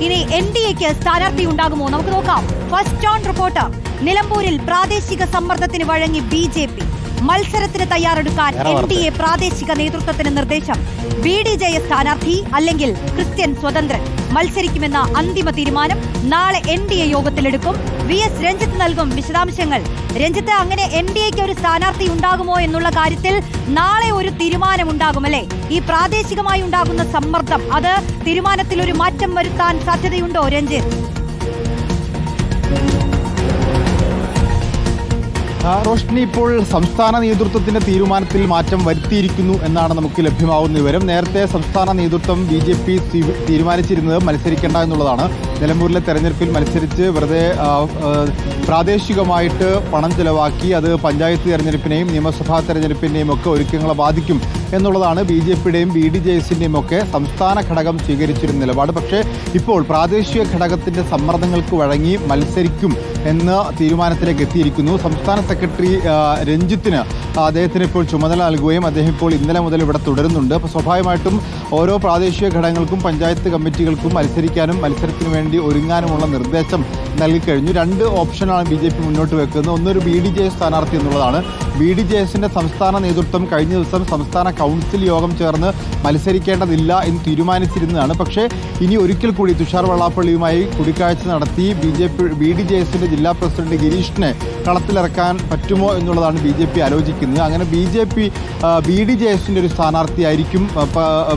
ഇനി N D എക്ക് സ്ഥാനാർത്ഥി ഉണ്ടാകുമോ? നമുക്ക് നോക്കാം. ഫസ്റ്റ് ഓൺ റിപ്പോർട്ട് നിലമ്പൂരിൽ പ്രാദേശിക സമ്മർദ്ദത്തിന് വഴങ്ങി ബി ജെ പി. മത്സരത്തിന് തയ്യാറെടുക്കാൻ എൻ ഡി എ പ്രാദേശിക നേതൃത്വത്തിന് നിർദ്ദേശം. ബി ഡി ജെ എസ് സ്ഥാനാർത്ഥി അല്ലെങ്കിൽ ക്രിസ്ത്യൻ സ്വതന്ത്രൻ. മത്സരിക്കുമെന്ന അന്തിമ തീരുമാനം നാളെ എൻ ഡി എ യോഗത്തിലെടുക്കും. വി എസ് രഞ്ജിത്ത് നൽകും വിശദാംശങ്ങൾ. രഞ്ജിത്ത് അങ്ങനെ എൻ ഡി എക്ക് ഒരു സ്ഥാനാർത്ഥി ഉണ്ടാകുമോ എന്നുള്ള കാര്യത്തിൽ നാളെ ഒരു തീരുമാനം ഉണ്ടാകും അല്ലെ ഈ പ്രാദേശികമായി ഉണ്ടാകുന്ന സമ്മർദ്ദം അത് തീരുമാനത്തിൽ ഒരു മാറ്റം വരുത്താൻ സാധ്യതയുണ്ടോ രഞ്ജിത്ത്? റോഷ്നി ഇപ്പോൾ സംസ്ഥാന നേതൃത്വത്തിന്റെ തീരുമാനത്തിൽ മാറ്റം വരുത്തിയിരിക്കുന്നു എന്നാണ് നമുക്ക് ലഭ്യമാവുന്ന വിവരം. നേരത്തെ സംസ്ഥാന നേതൃത്വം ബി തീരുമാനിച്ചിരുന്നത് മത്സരിക്കേണ്ട എന്നുള്ളതാണ്. നിലമ്പൂരിലെ തെരഞ്ഞെടുപ്പിൽ മത്സരിച്ച് വെറുതെ പ്രാദേശികമായിട്ട് പണം ചിലവാക്കി അത് പഞ്ചായത്ത് തെരഞ്ഞെടുപ്പിനെയും നിയമസഭാ തെരഞ്ഞെടുപ്പിനെയും ഒക്കെ ഒരുക്കങ്ങളെ ബാധിക്കും എന്നുള്ളതാണ് ബി ജെ പിയുടെയും ബി ഡി ജെ എസിന്റെയും ഒക്കെ സംസ്ഥാന ഘടകം സ്വീകരിച്ചിരുന്ന നിലപാട്. പക്ഷേ ഇപ്പോൾ പ്രാദേശിക ഘടകത്തിന്റെ സമ്മർദ്ദങ്ങൾക്ക് വഴങ്ങി മത്സരിക്കും എന്ന തീരുമാനത്തിലേക്ക് എത്തിയിരിക്കുന്നു. സംസ്ഥാന സെക്രട്ടറി രഞ്ജിത്തിന് അദ്ദേഹത്തിന് ഇപ്പോൾ ചുമതല നൽകുകയും അദ്ദേഹം ഇപ്പോൾ ഇന്നലെ മുതൽ ഇവിടെ തുടരുന്നുണ്ട്. അപ്പോൾ സ്വാഭാവികമായിട്ടും ഓരോ പ്രാദേശിക ഘടകങ്ങൾക്കും പഞ്ചായത്ത് കമ്മിറ്റികൾക്കും മത്സരിക്കാനും മത്സരത്തിന് വേണ്ടി ഒരുങ്ങാനുമുള്ള നിർദ്ദേശം നൽകിക്കഴിഞ്ഞു. രണ്ട് ഓപ്ഷനാണ് ബി ജെ പി മുന്നോട്ട് വെക്കുന്നത്. ഒന്നൊരു ബി ഡി ജെ എസ് സ്ഥാനാർത്ഥി എന്നുള്ളതാണ്. ബി ഡി ജെ എസിന്റെ സംസ്ഥാന നേതൃത്വം കഴിഞ്ഞ ദിവസം സംസ്ഥാന കൗൺസിൽ യോഗം ചേർന്ന് മത്സരിക്കേണ്ടതില്ല എന്ന് തീരുമാനിച്ചിരുന്നതാണ്. പക്ഷേ ഇനി ഒരിക്കൽ കൂടി തുഷാർ വെള്ളാപ്പള്ളിയുമായി കൂടിക്കാഴ്ച നടത്തി B J P B D J എസിന്റെ ജില്ലാ പ്രസിഡന്റ് ഗിരീഷിനെ കളത്തിലിറക്കാൻ പറ്റുമോ എന്നുള്ളതാണ് ബി ജെ പി ആലോചിക്കുന്നത്. അങ്ങനെ B J P B D J എസിന്റെ ഒരു സ്ഥാനാർത്ഥിയായിരിക്കും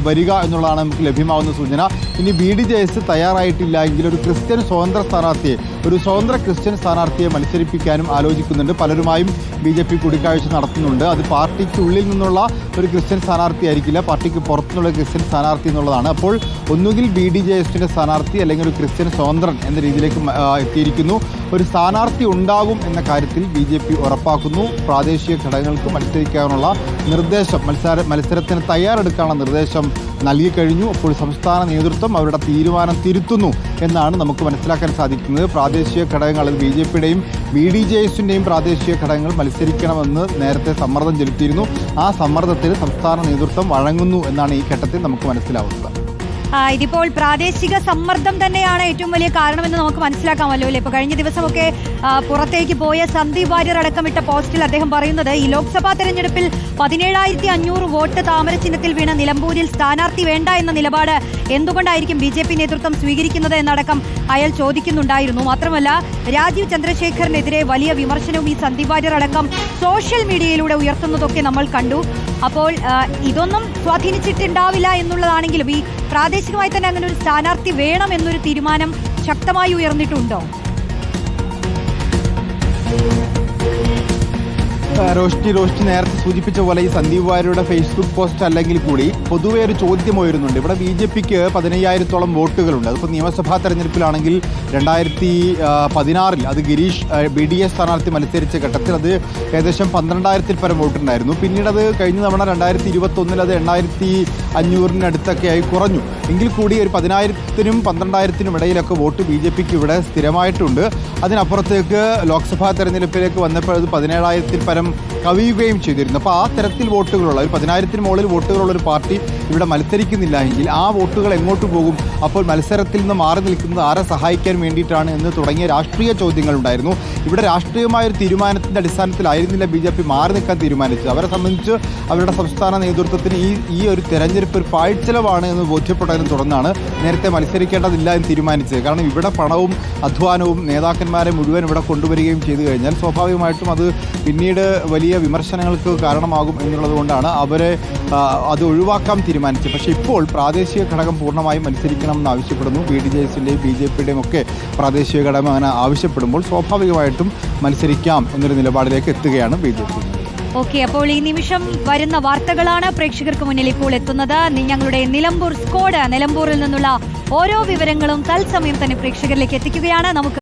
വരിക എന്നുള്ളതാണ് നമുക്ക് ലഭ്യമാവുന്ന സൂചന. ഇനി ബി ഡി ജെ എസ് തയ്യാറായിട്ടില്ല എങ്കിൽ ഒരു ക്രിസ്ത്യൻ സ്വതന്ത്ര സ്ഥാനാർത്ഥിയെ ഒരു സ്വതന്ത്ര ക്രിസ്ത്യൻ സ്ഥാനാർത്ഥിയെ മത്സരിപ്പിക്കാനും ആലോചിക്കുന്നുണ്ട്. പലരുമായും ബി ജെ പി കൂടിക്കാഴ്ച നടത്തുന്നുണ്ട്. അത് പാർട്ടിക്കുള്ളിൽ നിന്നുള്ള ഒരു ക്രിസ്ത്യൻ സ്ഥാനാർത്ഥി ആയിരിക്കില്ല പാർട്ടിക്ക് പുറത്തുനിന്നുള്ള ക്രിസ്ത്യൻ സ്ഥാനാർത്ഥി എന്നുള്ളതാണ്. അപ്പോൾ ഒന്നുകിൽ ബി ഡി ജെ എസിന്റെ സ്ഥാനാർത്ഥി അല്ലെങ്കിൽ ഒരു ക്രിസ്ത്യൻ സ്വതന്ത്രൻ എന്ന രീതിയിലേക്ക് എത്തിയിരിക്കുന്നു. ഒരു സ്ഥാനാർത്ഥി ഉണ്ടാകും എന്ന കാര്യത്തിൽ ബി ജെ പി ഉറപ്പാക്കുന്നു. പ്രാദേശിക ഘടകങ്ങൾക്ക് മത്സരിക്കാനുള്ള നിർദ്ദേശം മത്സര മത്സരത്തിന് തയ്യാറെടുക്കാനുള്ള നിർദ്ദേശം നൽകി കഴിഞ്ഞു അപ്പോൾ സംസ്ഥാന നേതൃത്വം അവരുടെ തീരുമാനം തിരുത്തുന്നു എന്നാണ് നമുക്ക് മനസ്സിലാക്കാൻ സാധിക്കുന്നത്. പ്രാദേശിക ഘടകങ്ങൾ അത് ബി ജെ പിയുടെയും ബി ഡി ജെ എസിന്റെയും പ്രാദേശിക ഘടകങ്ങൾ മത്സരിക്കണമെന്ന് നേരത്തെ സമ്മർദ്ദം ചെലുത്തിയിരുന്നു. ആ സമ്മർദ്ദത്തിന് സംസ്ഥാന നേതൃത്വം വഴങ്ങുന്നു എന്നാണ് ഈ ഘട്ടത്തിൽ നമുക്ക് മനസ്സിലാവുന്നത്. ഇതിപ്പോൾ പ്രാദേശിക സമ്മർദ്ദം തന്നെയാണ് ഏറ്റവും വലിയ കാരണമെന്ന് നമുക്ക് മനസ്സിലാക്കാമല്ലോ അല്ലേ? ഇപ്പൊ കഴിഞ്ഞ ദിവസമൊക്കെ പുറത്തേക്ക് പോയ സന്ദീപ് വാര്യർ അടക്കമിട്ട പോസ്റ്റിൽ അദ്ദേഹം പറയുന്നത് ഈ ലോക്സഭാ തെരഞ്ഞെടുപ്പിൽ പതിനേഴായിരത്തി അഞ്ഞൂറ് വോട്ട് താമര ചിഹ്നത്തിൽ വീണ നിലമ്പൂരിൽ സ്ഥാനാർത്ഥി വേണ്ട എന്ന നിലപാട് എന്തുകൊണ്ടായിരിക്കും ബി ജെ പി നേതൃത്വം സ്വീകരിക്കുന്നത് എന്നടക്കം അയാൾ ചോദിക്കുന്നുണ്ടായിരുന്നു. മാത്രമല്ല രാജീവ് ചന്ദ്രശേഖറിനെതിരെ വലിയ വിമർശനവും ഈ സന്ദീപ് വാര്യർ അടക്കം സോഷ്യൽ മീഡിയയിലൂടെ ഉയർത്തുന്നതൊക്കെ നമ്മൾ കണ്ടു. അപ്പോൾ ഇതൊന്നും സ്വാധീനിച്ചിട്ടുണ്ടാവില്ല എന്നുള്ളതാണെങ്കിലും ഈ പ്രാദേശികമായി തന്നെ അങ്ങനെ ഒരു സ്ഥാനാർത്ഥി വേണം എന്നൊരു തീരുമാനം ശക്തമായി ഉയർന്നിട്ടുണ്ടോ? റോഷ്ടി റോഷ്നി നേരത്തെ സൂചിപ്പിച്ച പോലെ ഈ സന്ദീപ് വാര്യരുടെ ഫേസ്ബുക്ക് പോസ്റ്റ് അല്ലെങ്കിൽ കൂടി പൊതുവെ ഒരു ചോദ്യം ഉയരുന്നുണ്ട്. ഇവിടെ ബി ജെ പിക്ക് പതിനയ്യായിരത്തോളം വോട്ടുകളുണ്ട്. അതിപ്പോൾ നിയമസഭാ തെരഞ്ഞെടുപ്പിലാണെങ്കിൽ രണ്ടായിരത്തി പതിനാറിൽ അത് ഗിരീഷ് ബി ഡി എ സ്ഥാനാർത്ഥി മത്സരിച്ച ഘട്ടത്തിൽ അത് ഏകദേശം പന്ത്രണ്ടായിരത്തിൽ പരം വോട്ടുണ്ടായിരുന്നു. പിന്നീട് അത് കഴിഞ്ഞ തവണ രണ്ടായിരത്തി ഇരുപത്തൊന്നിൽ അത് എണ്ണായിരത്തി അഞ്ഞൂറിനടുത്തൊക്കെ ആയി കുറഞ്ഞു. എങ്കിൽ കൂടി ഒരു പതിനായിരത്തിനും പന്ത്രണ്ടായിരത്തിനും ഇടയിലൊക്കെ വോട്ട് ബി ജെ പിക്ക് ഇവിടെ സ്ഥിരമായിട്ടുണ്ട്. അതിനപ്പുറത്തേക്ക് ലോക്സഭാ തെരഞ്ഞെടുപ്പിലേക്ക് വന്നപ്പോൾ അത് പതിനേഴായിരത്തിൽ പരം കവിയുകയും ചെയ്തിരുന്നു. അപ്പോൾ ആ തരത്തിൽ വോട്ടുകളുള്ള ഒരു പതിനായിരത്തിന് മുകളിൽ വോട്ടുകളുള്ള ഒരു പാർട്ടി ഇവിടെ മത്സരിക്കുന്നില്ല എങ്കിൽ ആ വോട്ടുകൾ എങ്ങോട്ട് പോകും? അപ്പോൾ മത്സരത്തിൽ നിന്ന് മാറി നിൽക്കുന്നത് ആരെ സഹായിക്കാൻ വേണ്ടിയിട്ടാണ് എന്ന് തുടങ്ങിയ രാഷ്ട്രീയ ചോദ്യങ്ങളുണ്ടായിരുന്നു. ഇവിടെ രാഷ്ട്രീയമായ ഒരു തീരുമാനത്തിന്റെ അടിസ്ഥാനത്തിലായിരുന്നില്ല ബി ജെ പി മാറി നിൽക്കാൻ തീരുമാനിച്ചത്. അവരെ സംബന്ധിച്ച് അവരുടെ സംസ്ഥാന നേതൃത്വത്തിന് ഈ ഈ ഒരു തെരഞ്ഞെടുപ്പ് ഒരു പാഴ്ചെലവാണ് എന്ന് ബോധ്യപ്പെട്ടതിനെ തുടർന്നാണ് നേരത്തെ മത്സരിക്കേണ്ടതില്ല എന്ന് തീരുമാനിച്ചത്. കാരണം ഇവിടെ പണവും അധ്വാനവും നേതാക്കന്മാരെ മുഴുവൻ ഇവിടെ കൊണ്ടുവരികയും ചെയ്തു കഴിഞ്ഞാൽ സ്വാഭാവികമായിട്ടും അത് പിന്നീട് വലിയ വിമർശനങ്ങൾക്ക് കാരണമാകും എന്നുള്ളതുകൊണ്ടാണ് അവരെ അത് ഒഴിവാക്കാൻ തീരുമാനിച്ചത്. പക്ഷേ ഇപ്പോൾ പ്രാദേശിക ഘടകം പൂർണമായും മത്സരിക്കണം എന്ന് ആവശ്യപ്പെടുന്നു. ബി ഡി ജെ എസിന്റെയും ബി ജെ പിയുടെയും ഒക്കെ പ്രാദേശിക ഘടകം അങ്ങനെ ആവശ്യപ്പെടുമ്പോൾ സ്വാഭാവികമായിട്ടും മത്സരിക്കാം എന്നൊരു നിലപാടിലേക്ക് എത്തുകയാണ് ബി ജെ പി. ഓക്കെ അപ്പോൾ ഈ നിമിഷം വരുന്ന വാർത്തകളാണ് പ്രേക്ഷകർക്ക് മുന്നിൽ ഇപ്പോൾ എത്തുന്നത്. ഞങ്ങളുടെ നിലമ്പൂർ സ്കോഡ് നിലമ്പൂരിൽ നിന്നുള്ള ഓരോ വിവരങ്ങളും തത്സമയം തന്നെ പ്രേക്ഷകരിലേക്ക് എത്തിക്കുകയാണ്. നമുക്ക്